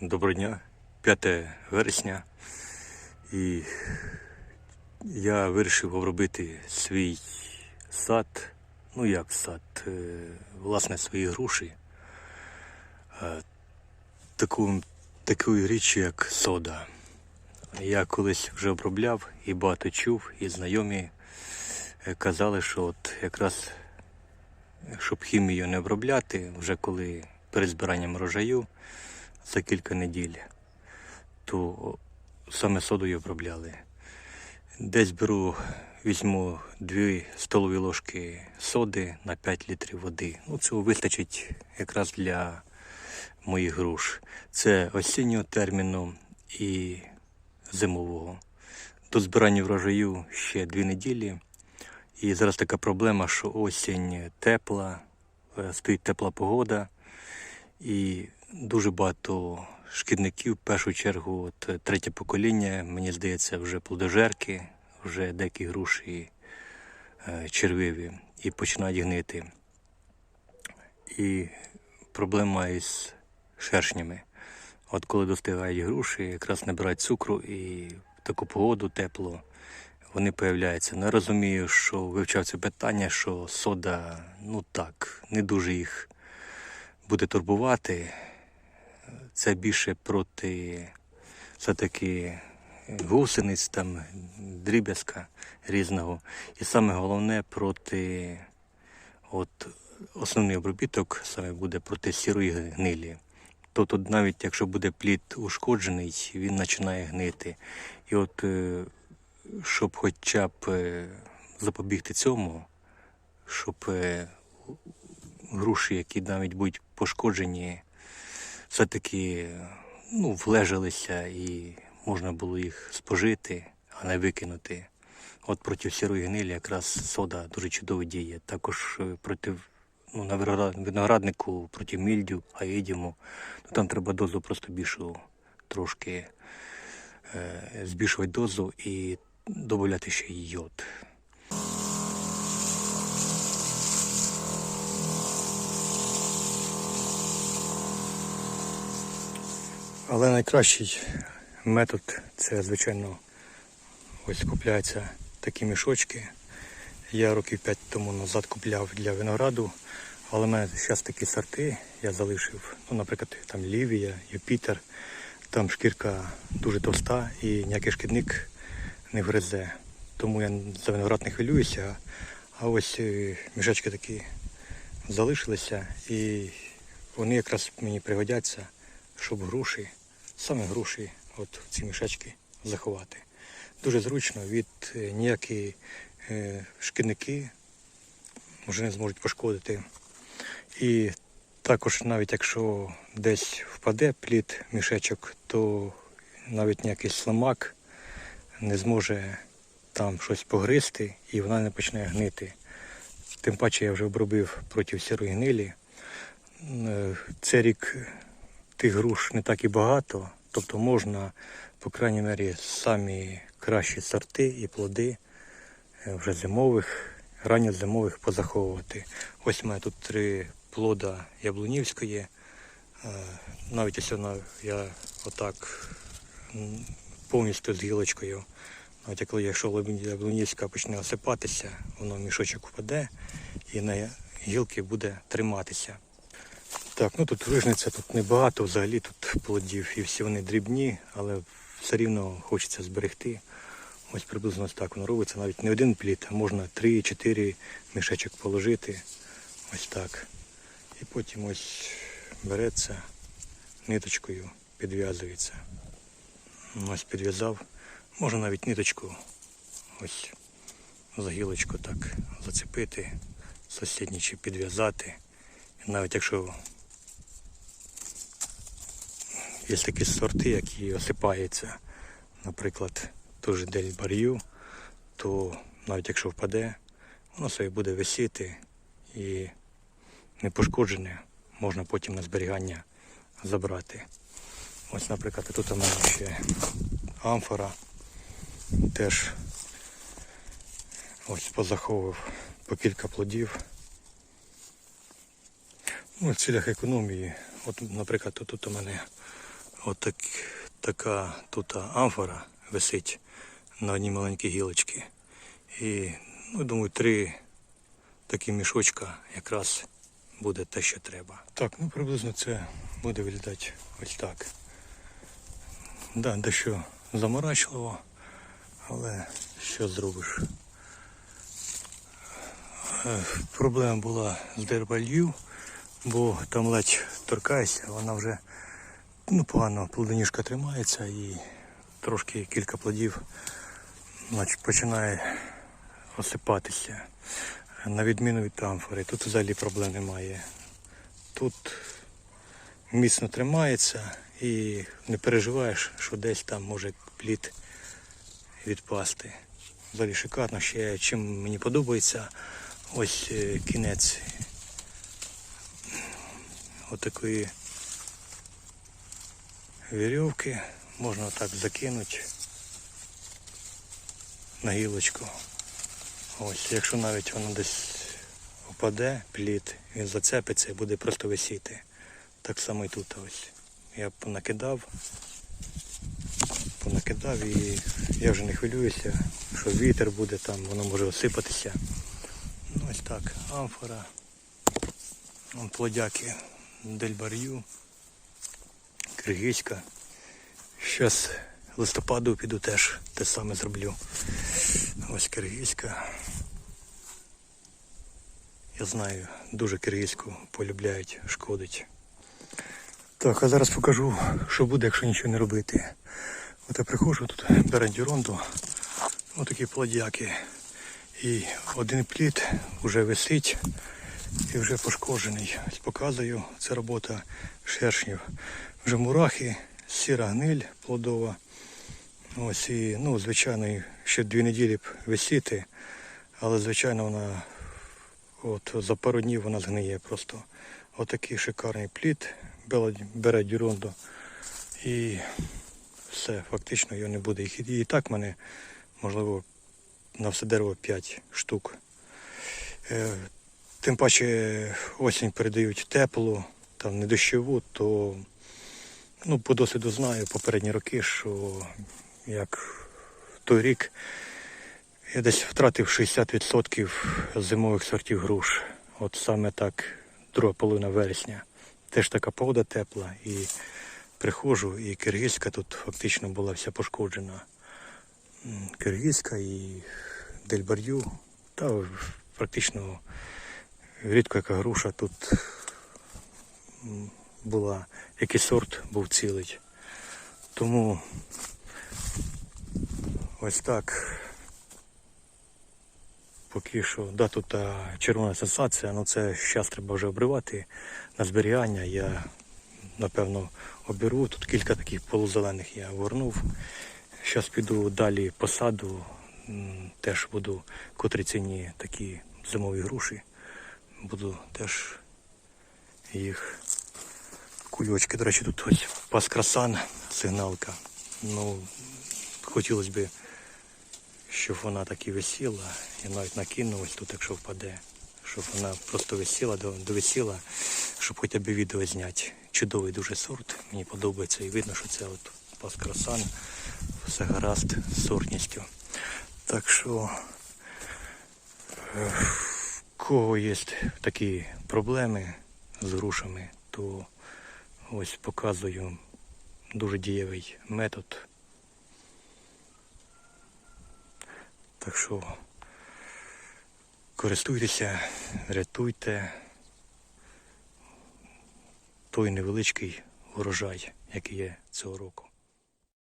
Доброго дня, 5 вересня. І я вирішив обробити свій сад. Ну як сад, е, власне, свої груші. Е, Таку, таку річ, як сода. Я колись вже обробляв і багато чув, і знайомі е, казали, що от якраз щоб хімію не обробляти, вже коли перед збиранням врожаю за кілька неділь, то саме содою обробляли. Десь беру, візьму 2 столові ложки соди на 5 літрів води. Ну, цього вистачить якраз для моїх груш. Це осіннього терміну і зимового. До збирання врожаю ще 2 неділі. І зараз така проблема, що осінь тепла, е, стоїть тепла погода, і дуже багато шкідників, в першу чергу, от е, третє покоління, мені здається, вже плодожерки, вже деякі груші е, червиві і починають гнити. І проблема із шершнями. От коли достигають груші, якраз набирають цукру і в таку погоду тепло вони появляються. Не розумію, що вивчав це питання, що сода, ну так, не дуже їх буде турбувати. Це більше проти все-таки гусениць, там, дріб'язка різного. І саме головне проти от, основний обробіток саме буде проти сірої гнилі. Тобто навіть якщо буде плід ушкоджений, він починає гнити. І от е, щоб хоча б е, запобігти цьому, щоб е, груші, які навіть будуть пошкоджені, все-таки ну, влежалися і можна було їх спожити, а не викинути. От проти сірої гнилі якраз сода дуже чудово діє. Також е, проти ну, на винограднику проти мільдю, аїдіму, ну, там треба дозу просто більшу трошки е, збільшувати дозу і додати ще й йод. Але найкращий метод це, звичайно, ось купляються такі мішочки. Я років 5 тому назад купляв для винограду, але в мене зараз такі сорти я залишив. Ну, наприклад, там Лівія, Юпітер. Там шкірка дуже товста і ніякий шкідник не гризе. Тому я за виноград не хвилююся. А ось е, мішечки такі залишилися і вони якраз мені пригодяться, щоб груші, саме груші, от ці мішечки заховати. Дуже зручно, від е, ніякі е, шкідники вже не зможуть пошкодити. І також навіть якщо десь впаде плід мішечок, то навіть ніякий слимак не зможе там щось погризти і вона не почне гнити. Тим паче я вже обробив проти сірої гнилі. Е, Це рік тих груш не так і багато, тобто можна, по крайній мері, самі кращі сорти і плоди е, вже зимових, ранньозимових позаховувати. Ось у мене тут три плода яблунівської. Е, Навіть ось вона я отак повністю з гілочкою. Навіть коли якщо яблунівська почне осипатися, воно в мішочок впаде і на гілки буде триматися. Так, ну тут рижниця тут небагато, взагалі тут плодів і всі вони дрібні, але все рівно хочеться зберегти. Ось приблизно ось так воно робиться. Навіть не один плід, а можна 3-4 мішечок положити. Ось так. І потім ось береться ниточкою, підв'язується. Ось підв'язав. Можна навіть ниточку ось за гілочку так сусідні чи підв'язати. Навіть якщо є такі сорти, які осипаються, наприклад, теж дель бар'ю, то навіть якщо впаде, воно собі буде висіти і не пошкоджене, можна потім на зберігання забрати. Ось, наприклад, тут у мене ще амфора теж ось позаховував по кілька плодів. Ну, в цілях економії. От, наприклад, тут у мене Отак, така тут амфора висить на одній маленькій гілочці. І, ну, думаю, три такі мішочка якраз буде те, що треба. Так, ну приблизно це буде виглядати ось так. Да, дещо заморачливо, але що зробиш? Е, Проблема була з дербалью, бо там ледь торкаєшся, вона вже ну, погано плодоніжка тримається і трошки кілька плодів значить, починає осипатися. На відміну від амфори, тут взагалі проблем немає. Тут міцно тримається і не переживаєш, що десь там може плід відпасти. Взагалі шикарно ще чим мені подобається ось е, кінець отакої вірьовки можна так закинути на гілочку. Ось, якщо навіть воно десь впаде, плід, він зацепиться і буде просто висіти. Так само і тут ось. Я понакидав, понакидав і я вже не хвилююся, що вітер буде там, воно може осипатися. Ну ось так, амфора, плодяки Дельбарю, Киргизька. Щас листопаду піду теж те саме зроблю. Ось киргизька. Я знаю, дуже киргизьку полюбляють, шкодить. Так, а зараз покажу, що буде, якщо нічого не робити. От я приходжу, тут бере дюронду, отакі плодяки. І один плід вже висить і вже пошкоджений. Показую, це робота шершнів. Вже мурахи, сіра гниль плодова. Ось і, ну, звичайно, ще дві неділі б висіти, але звичайно вона от за пару днів вона згниє просто. Отакий шикарний плід, бере- дюронду і все, фактично його не буде. І і так в мене, можливо, на все дерево 5 штук. Е, Тим паче осінь передають теплу, там не дощову, то ну, по досвіду знаю попередні роки, що як той рік я десь втратив 60% зимових сортів груш. От саме так, друга половина вересня. Теж така погода тепла і приходжу, і киргизька тут фактично була вся пошкоджена. Киргизька і дельбарю, та практично рідко яка груша тут була, який сорт був цілий. Тому ось так. Поки що, да, тут а, червона сенсація, ну це зараз треба вже обривати на зберігання. Я напевно оберу. Тут кілька таких полузелених я горнув. Зараз піду далі посаду, теж буду котрі ціні такі зимові груші. Буду теж їх кульочки. До речі, тут ось паскрасан, сигналка. Ну, хотілося б, щоб вона так і висіла. Я навіть накину ось тут, якщо впаде. Щоб вона просто висіла, до- довисіла, щоб хоча б відео зняти. Чудовий дуже сорт. Мені подобається і видно, що це от паскрасан. Все гаразд з сортністю. Так що е, в кого є такі проблеми з грушами, то ось показую дуже дієвий метод. Так що користуйтеся, рятуйте той невеличкий урожай, який є цього року.